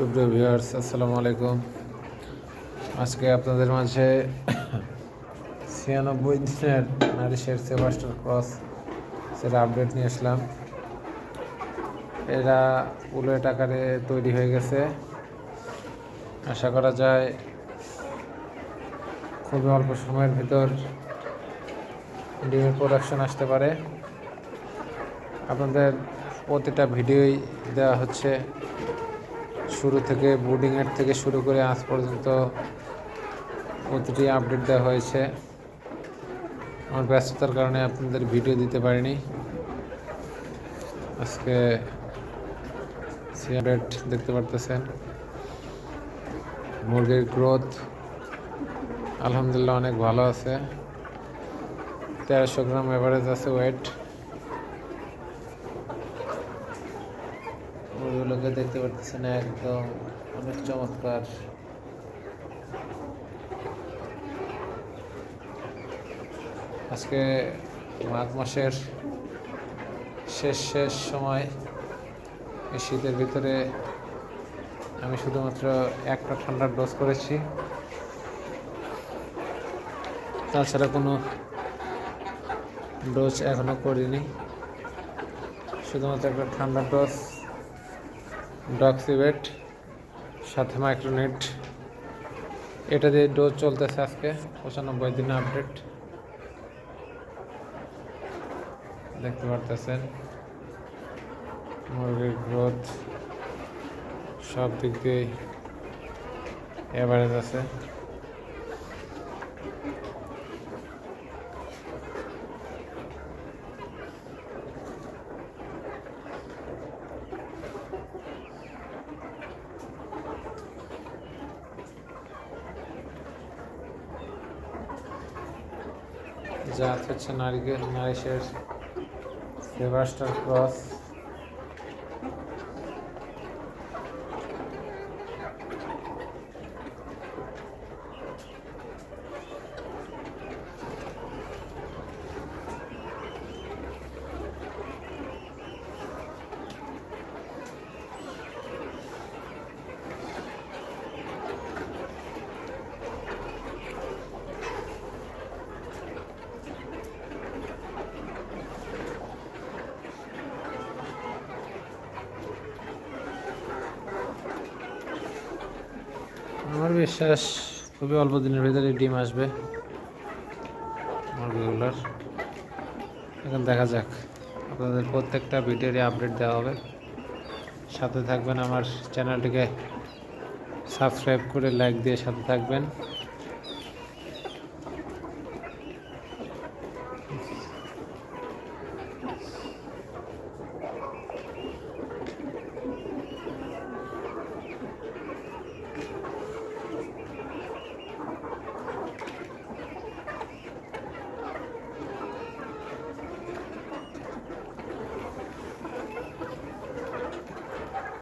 সুপ্রিয় ভিউয়ার্স, আসসালামু আলাইকুম। আজকে আপনাদের মাঝে ছিয়ানব্বই দিনের নারিশের সেবাস্টার ক্রস সেটা আপডেট নিয়ে আসলাম। এরা উলেট আকারে তৈরি হয়ে গেছে। আশা করা যায় খুবই অল্প সময়ের ভিতর ডিমের প্রোডাকশন আসতে পারে। আপনাদের প্রতিটা ভিডিওই দেওয়া হচ্ছে শুরু থেকে বোর্ডিং বোর্ডিংয়ের থেকে শুরু করে আজ পর্যন্ত প্রতিটি আপডেট দেওয়া হয়েছে। আমার ব্যস্ততার কারণে আপনাদের ভিডিও দিতে পারিনি। আজকে আপডেট দেখতে পারতেছেন। মুরগির গ্রোথ আলহামদুলিল্লাহ অনেক ভালো আছে। তেরোশো গ্রাম এভারেজ আছে ওয়েট মুরগিগুলোকে দেখতে পারতেছেন একদম অনেক চমৎকার। আজকে মাঘ মাসের শেষ শেষ সময়, এই শীতের ভিতরে আমি শুধুমাত্র একটা ঠান্ডার ডোজ করেছি। তাছাড়া কোনো ডোজ এখনও করিনি। শুধুমাত্র একটা ঠান্ডার ডোজ। ডক্সিবেট সাথে মাইক্রোনেট। এটা দিয়ে ডোজ চলতেছে আজকে, পঁচানব্বই দিনে আপডেট। দেখতে পারতেছেন? মুরগির গ্রোথ সব দিক দিয়েই এভারেজ আছে। জাত হচ্ছে নারিকেল নারিশের সেবাস্টার ক্রস আমার বিশ্বাস খুবই অল্প দিনের ভিতরে ডিম আসবে মুরগিগুলোর এখন দেখা যাক, আপনাদের প্রত্যেকটা ভিডিওরই আপডেট দেওয়া হবে। সাথে থাকবেন আমার চ্যানেলটিকে সাবস্ক্রাইব করে লাইক দিয়ে সাথে থাকবেন।